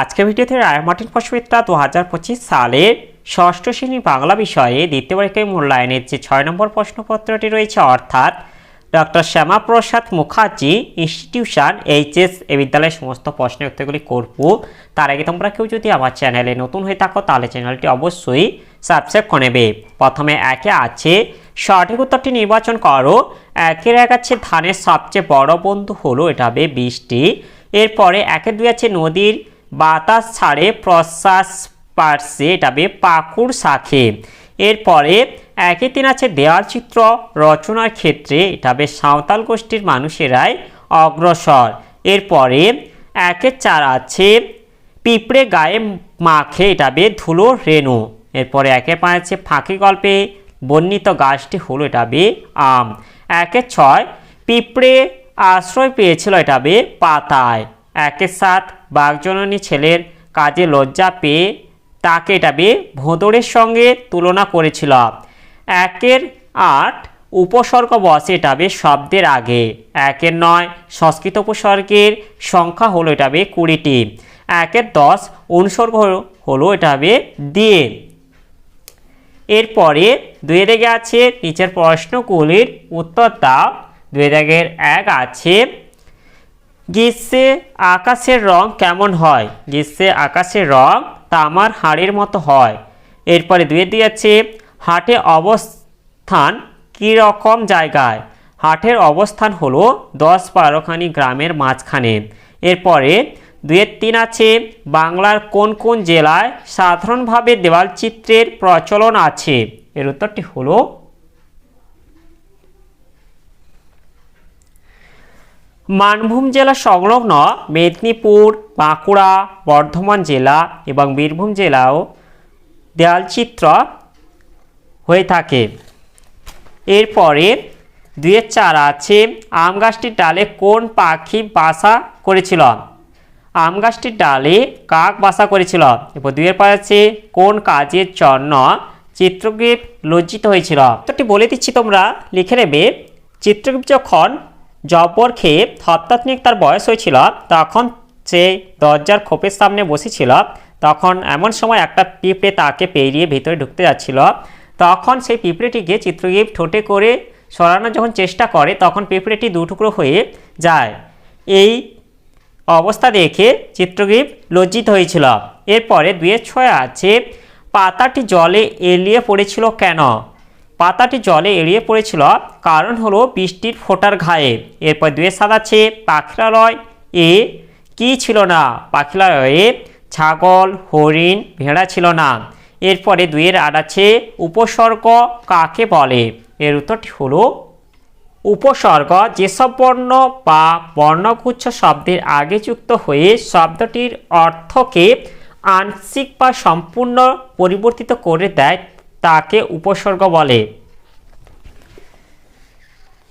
আজকের ভিডিওতে রায় মার্টিন পশমিত্রা দু হাজার পঁচিশ সালের ষষ্ঠ শ্রেণি বাংলা বিষয়ে দ্বিতীয় পরীক্ষায় মূল্যায়নের যে ছয় নম্বর প্রশ্নপত্রটি রয়েছে, অর্থাৎ doctor Shyamaprasad Mukherjee institution HS এ বিদ্যালয়ের সমস্ত প্রশ্নের উত্তরগুলি করব। তার আগে তোমরা কেউ যদি আমার চ্যানেলে নতুন হয়ে থাকো, তাহলে চ্যানেলটি অবশ্যই সাবস্ক্রাইব করে নেবে। প্রথমে একে আছে, সঠিক উত্তরটি নির্বাচন করো। একের এক আছে, ধানের সবচেয়ে বড় বন্ধু হলো, এটা হবে বৃষ্টি। এরপরে একে দুই আছে, নদীর বাতাস ছাড়ে প্রশ্বাস পারছে এটা হবে পাকুড় শাখে। এরপরে একে তিন আছে দেওয়াল চিত্র, রচনার ক্ষেত্রে এটা হবে সাঁওতাল গোষ্ঠীর মানুষেরাই অগ্রসর। এরপরে একে চার আছে পিঁপড়ে গায়ে মাখে এটা হবে ধুলো, রেণু। এরপরে একে পাঁচ আছে ফাঁকি গল্পে বর্ণিত গাছটি হলো এটা হবে আম। একে ছয়, পিঁপড়ে আশ্রয় পেয়েছিল এটা হবে পাতায়। একে সাত বাঘজননী ছেলের কাজে লজ্জা পেয়ে তাকে এটা বে ভোঁদরের সঙ্গে তুলনা করেছিল। একের আট উপসর্গ বসে এটা বে শব্দের আগে। একের নয় সংস্কৃত উপসর্গের সংখ্যা হলো এটা বে কুড়িটি। একের দশ অনুসর্গ হলো- হলো এটা হবে দিয়ে। এরপরে দুই দিকে আছে, নিচের প্রশ্নগুলির উত্তর দাও। দুই দাগের এক আছে গ্রীষ্মে আকাশের রং কেমন হয়? গ্রীষ্মে আকাশের রং তামার হাড়ের মতো হয়। এরপরে দুয়ে দিয়ে আছে হাটে অবস্থান কী রকম জায়গায়? হাটের অবস্থান হলো দশ বারোখানি গ্রামের মাঝখানে। এরপরে দুয়ের তিন আছে, বাংলার কোন কোন জেলায় সাধারণভাবে দেওয়াল চিত্রের প্রচলন আছে? এর উত্তরটি হলো মানভূম জেলা সংলগ্ন মেদিনীপুর, বাঁকুড়া, বর্ধমান জেলা এবং বীরভূম জেলাও দেয়ালচিত্র হয়ে থাকে। এরপরে দুয়ের চার আছে, আম গাছটির ডালে কোন পাখি বাসা করেছিল? আম গাছটির ডালে কাক বাসা করেছিল? এরপর দুয়ের পর আছে, কোন কাজের জন্য চিত্রগ্রীপ লজ্জিত হয়েছিল? উত্তরটি বলে দিচ্ছি তোমরা, লিখে নেবে। চিত্রগ্রীপ যখন জবর খেয়ে হত্যাত্মিক তার বয়স হয়েছিল, তখন সে দরজার খোপের সামনে বসেছিল, তখন এমন সময় একটা পিঁপড়ে তাকে পেরিয়ে ভিতরে ঢুকতে যাচ্ছিল। তখন সেই পিঁপড়েটিকে চিত্রগীপ ঠোঁটে করে সরানোর যখন চেষ্টা করে, তখন পিঁপড়েটি দুটুকরো হয়ে যায়। এই অবস্থা দেখে চিত্রগ্রীপ লজ্জিত হয়েছিল। এরপরে দুয়ের ছয় আছে, পাতাটি জলে এলিয়ে পড়েছিল কেন? পাতাটি জলে এড়িয়ে পড়েছিল। কারণ হলো বৃষ্টির ফোটার ঘায়ে। এরপর দুয়ের সাত আছে পাখিরালয়। এ কি ছিল না? পাখিরালয়ে ছাগল, হরিণ, ভেড়া ছিল না। এরপরে দুয়ের আট আছে উপসর্গ কাকে বলে? এর উত্তরটি হলো উপসর্গ। যেসব বর্ণ বা বর্ণগুচ্ছ শব্দের আগে যুক্ত হয়ে শব্দটির অর্থকে আংশিক বা সম্পূর্ণ পরিবর্তিত করে দেয় তাকে উপসর্গ বলে।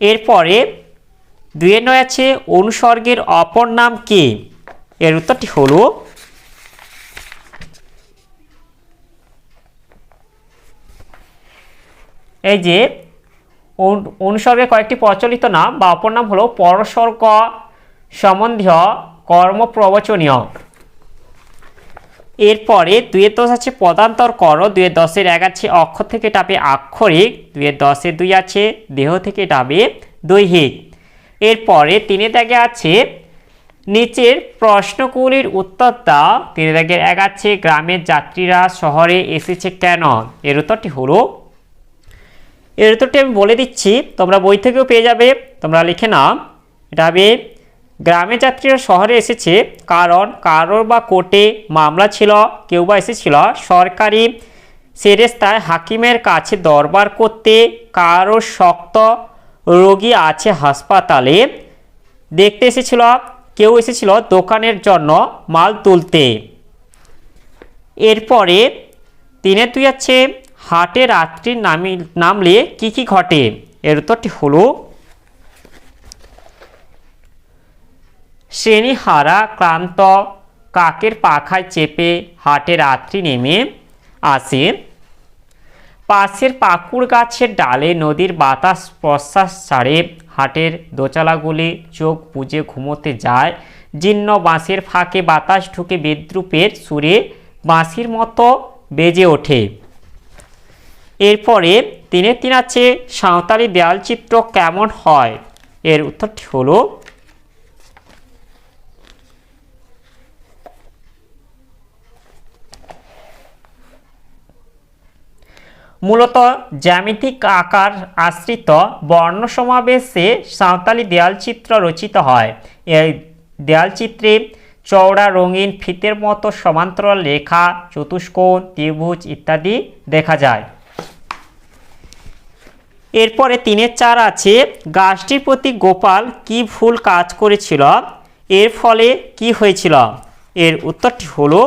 এরপরে দুয়ের নয় আছে, অনুসর্গের অপর নাম কি? এর উত্তরটি হলো এই যে, অনু- অনুসর্গের কয়েকটি প্রচলিত নাম বা অপর নাম হলো পরসর্গ, সম্বন্ধীয়, কর্মপ্রবচনীয়। এরপরে দুয়ের দশ আছে পদান্তর কর দুয়ের দশের এক আছে অক্ষর থেকে টাবে আক্ষরিক দুয়ের দশে দুই আছে দেহ থেকে টাবে দৈহিক। এরপরে তিনে দাগে আছে নিচের প্রশ্নগুলির উত্তর দাও তিনে দাগের এক আছে গ্রামের যাত্রীরা শহরে এসেছে কেন? এর উত্তরটি হলো, এর উত্তরটি আমি বলে দিচ্ছি, তোমরা বই থেকেও পেয়ে যাবে, তোমরা লিখে নাও। এটা হবে গ্রামে যাত্রীরা শহরে এসেছে কারণ কারোর বা কোর্টে মামলা ছিল, কেউ বা এসেছিল। সরকারি সেরেস্তায় হাকিমের কাছে দরবার করতে কারোর শক্ত রোগী আছে হাসপাতালে। দেখতে এসেছিল, কেউ এসেছিল দোকানের জন্য মাল তুলতে। এরপরে তিনের দুই আছে, হাটে রাত্রি নামি, নামলে কি কি ঘটে? এর উত্তরটি হলো শ্রেণীহারা ক্লান্ত, কাকের পাখায় চেপে হাটে রাত্রি নেমে আসে। পাশের পাকুড় গাছের ডালে নদীর বাতাস প্রশ্বাস ছাড়ে, হাটের দোচালাগুলি চোখ বুজে ঘুমোতে যায়। জীর্ণ বাঁশের ফাঁকে বাতাস ঢুকে বিদ্রুপের সুরে বাঁশির মতো বেজে ওঠে। এরপরে তিনে তিন আছে সাঁওতালি দেয়ালচিত্র কেমন হয়? এর উত্তরটি হলো মূলত জ্যামিতিক আকার আশ্রিত বর্ণ সমাবেশে সাঁওতালি দেয়ালচিত্র রচিত হয়। এই দেয়ালচিত্রে চওড়া, রঙিন, ফিতের মতো সমান্তরাল রেখা, চতুষ্কোণ, ত্রিভুজ ইত্যাদি দেখা যায়। এরপরে তিনের চার আছে, গাছটির প্রতি গোপাল কি ভুল কাজ করেছিল? এর ফলে কি হয়েছিল? এর উত্তরটি হলো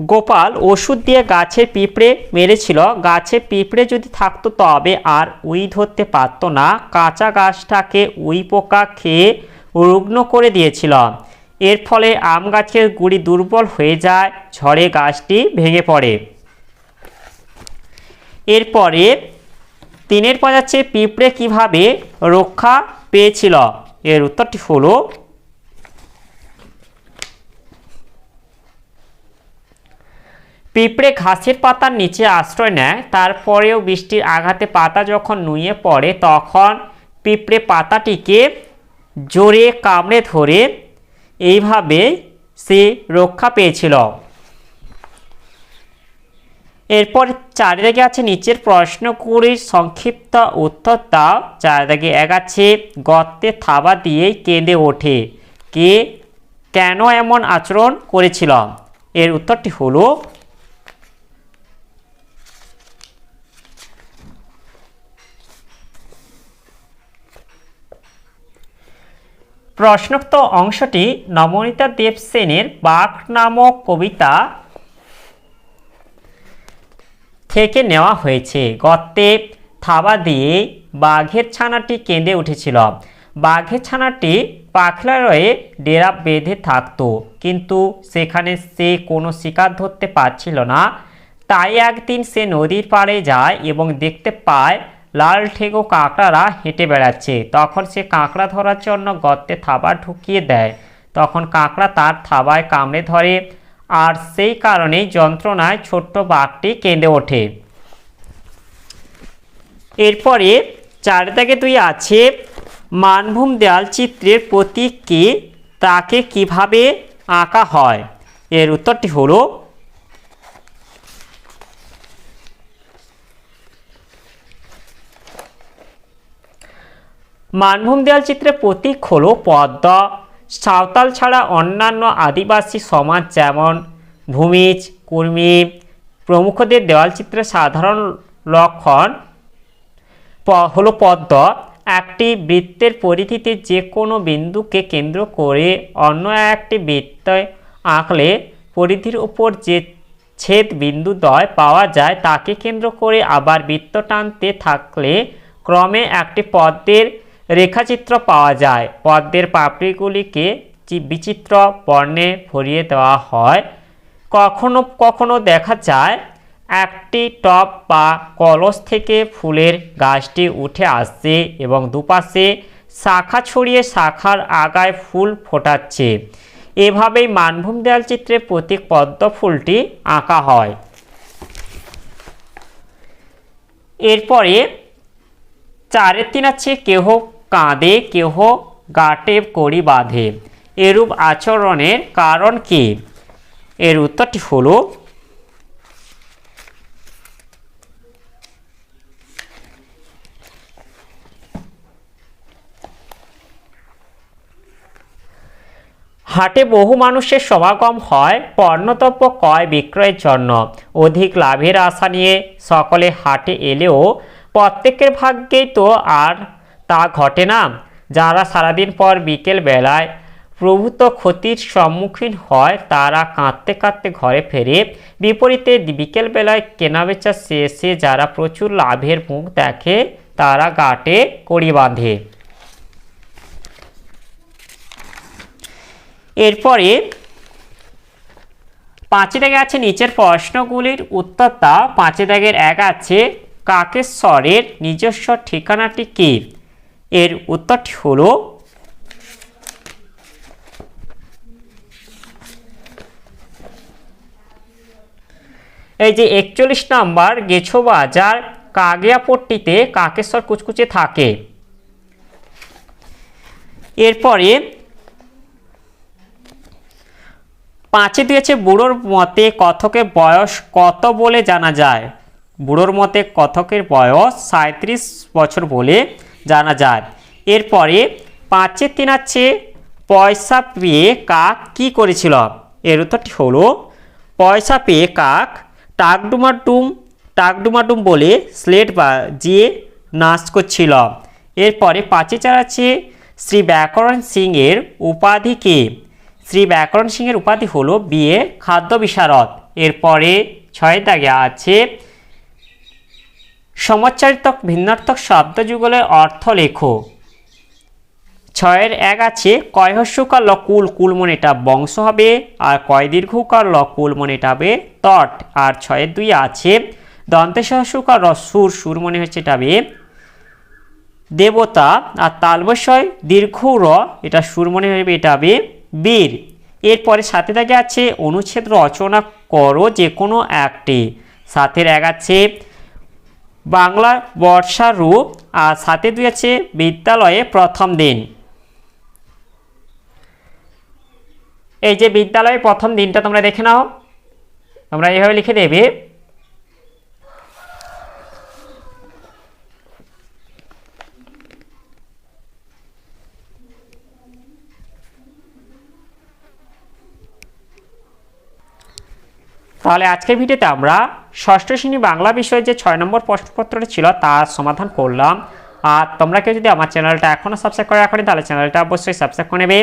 গোপাল ওষুধ দিয়ে গাছের পিঁপড়ে মেরেছিল। গাছে পিঁপড়ে যদি থাকতো তবে আর উই ধরতে পারতো না। কাঁচা গাছটাকে উই পোকা খেয়ে রুগ্ন করে দিয়েছিল। এর ফলে আম গাছের গুড়ি দুর্বল হয়ে যায়, ঝড়ে গাছটি ভেঙে পড়ে। এরপরে তিনের পর যাচ্ছে পিঁপড়ে কীভাবে রক্ষা পেয়েছিল? এর উত্তরটি হলো পিঁপড়ে ঘাসের পাতার নিচে আশ্রয় নেয়, তারপরেও বৃষ্টির আঘাতে পাতা যখন নুয়ে পড়ে, তখন পিঁপড়ে পাতাটিকে জোরে কামড়ে ধরে। এইভাবে সে রক্ষা পেয়েছিল। এরপর চারিদিকে আছে নিচের প্রশ্নগুলির সংক্ষিপ্ত উত্তর দাও। চারিদিকে এক আছে গর্তে থাবা দিয়েই কেঁদে ওঠে। কে কেন এমন আচরণ করেছিল? এর উত্তরটি হলো প্রশ্নোক্ত অংশটি নবনীতা দেবসেনের বাঘ নামক কবিতা থেকে নেওয়া হয়েছে। গর্তে থাবা দিয়ে বাঘের ছানাটি কেঁদে উঠেছিল। বাঘের ছানাটি পাখলারয়ে ডেরা বেঁধে থাকতো, কিন্তু সেখানে সে কোনো শিকার ধরতে পারছিল না। তাই একদিন সে নদীর পাড়ে যায় এবং দেখতে পায় লাল ঠেকো কাঁকড়ারা হেঁটে বেড়াচ্ছে। তখন সে কাঁকড়া ধরার জন্য গর্তে থাবা ঢুকিয়ে দেয়। তখন কাঁকড়া তার থাবায় কামড়ে ধরে আর সেই কারণেই যন্ত্রণায় ছোট্ট বাঘটি কেঁদে ওঠে। এরপরে চারিদিকে দুই আছে মানভূম দেয়াল চিত্রের প্রতীক কি? তাকে কীভাবে আঁকা হয়? এর উত্তরটি হলো মানভূম দেয়াল চিত্রের প্রতীক হলো পদ্ম। সাঁওতাল ছাড়া অন্যান্য আদিবাসী সমাজ যেমন ভূমিজ, কুর্মী, প্রমুখদের দেওয়াল চিত্রের সাধারণ লক্ষণ হলো পদ্ম। একটি বৃত্তের পরিধিতে যে কোনো বিন্দুকে কেন্দ্র করে অন্য একটি বৃত্ত আঁকলে পরিধির উপর যে ছেদ বিন্দুদ্বয় পাওয়া যায়, তাকে কেন্দ্র করে আবার বৃত্ত টানতে থাকলে ক্রমে একটি পদ্মের রেখাচিত্র পাওয়া যায়। পদ্মের পাপড়িগুলিকে বিচিত্র বর্ণে ভরিয়ে দেওয়া হয়। কখনো কখনো দেখা যায় একটি টব বা কলস থেকে ফুলের গাছটি উঠে আসছে এবং দুপাশে শাখা ছড়িয়ে শাখার আগায় ফুল ফোটাচ্ছে। এভাবেই মানভূম দেয়াল চিত্রের প্রতীক পদ্ম ফুলটি আঁকা হয়। এরপরে চারের তিন আছে কেহ কাঁদে, কেহ গাটে করি বাঁধে। এরূপ আচরণের কারণ কি? এর উত্তরটি হলো, হাটে বহু মানুষের সমাগম হয়, পণ্যদ্রব্য ক্রয় বিক্রয়ের জন্য। অধিক লাভের আশা নিয়ে সকলে হাটে এলেও প্রত্যেকের ভাগ্যেই তো আর তা ঘটে না। যারা সারাদিন পর বিকেল বেলায় প্রভূত ক্ষতির সম্মুখীন হয়, তারা কাঁদতে কাঁদতে ঘরে ফেরে। বিপরীতে বিকেলবেলায় কেনাবেচা শেষে যারা প্রচুর লাভের মুখ দেখে, তারা গাটে কড়ি বাঁধে। এরপরে পাঁচে দাগে আছে নিচের প্রশ্নগুলির উত্তর দাও পাঁচে দাগের এক আছে, কাকেশ্বরের নিজস্ব ঠিকানাটি কী? এর উত্তরটি হলো এই যে একচল্লিশ নাম্বার গেছো বাজার কাগিয়াপট্টিতে কাকেশ্বর কুচকুচে থাকে। এরপরে পাঁচে দিয়েছে, বুড়োর মতে কথকের বয়স কত বলে জানা যায়? বুড়োর মতে কথকের বয়স সাঁত্রিশ বছর বলে জানা যায়। এরপরে পাঁচে তিন আছে পয়সা পেয়ে কাক কি করেছিল? এর উত্তরটি হলো, পয়সা পেয়ে কাক টাকডুমাডুম টাকডুমাডুম বলে স্লেট বাজিয়ে নাচ করছিল। এরপরে পাঁচে চার আছে শ্রী ব্যাকরণ সিংয়ের উপাধি কে শ্রী ব্যাকরণ সিংয়ের উপাধি হলো বিয়ে খাদ্য বিশারদ। এরপরে ছয় দাগে আছে সমাচারিতক ভিন্নার্থক শব্দযুগলের অর্থ লেখো। ছয়ের এক আছে কয় হস্যকার ল কুল মনে এটা বংশ হবে, আর কয় দীর্ঘকার ল কুল মনে এটা তট। আর ছয়ের দুই আছে দন্তে সহস্যকার র সুর সুর মনে হচ্ছে এটা দেবতা। আর তালবশয় দীর্ঘ র, এটা সুর মনে হবে এটা হবে বীর। এরপরে সাথে থাকে আছে, অনুচ্ছেদ রচনা করো যে কোনো একটি। সাথের এক আছে বাংলা বর্ষার রূপ আর সাথে দুই আছে বিদ্যালয়ে প্রথম দিন। এই যে বিদ্যালয়ে প্রথম দিনটা তোমরা দেখে নাও। তোমরা এইভাবে লিখে দেবে। তাহলে আজকের ভিডিওতে আমরা ষষ্ঠ শ্রেণি বাংলা বিষয়ে যে ছয় নম্বর প্রশ্নপত্রটা ছিল তার সমাধান করলাম। আর তোমরা কেউ যদি আমার চ্যানেলটা এখনও সাবস্ক্রাইব করে রাখনি, তাহলে চ্যানেলটা অবশ্যই সাবস্ক্রাইব করে নেবে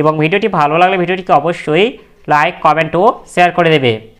এবং ভিডিওটি ভালো লাগলে ভিডিওটিকে অবশ্যই লাইক কমেন্ট ও শেয়ার করে দেবে।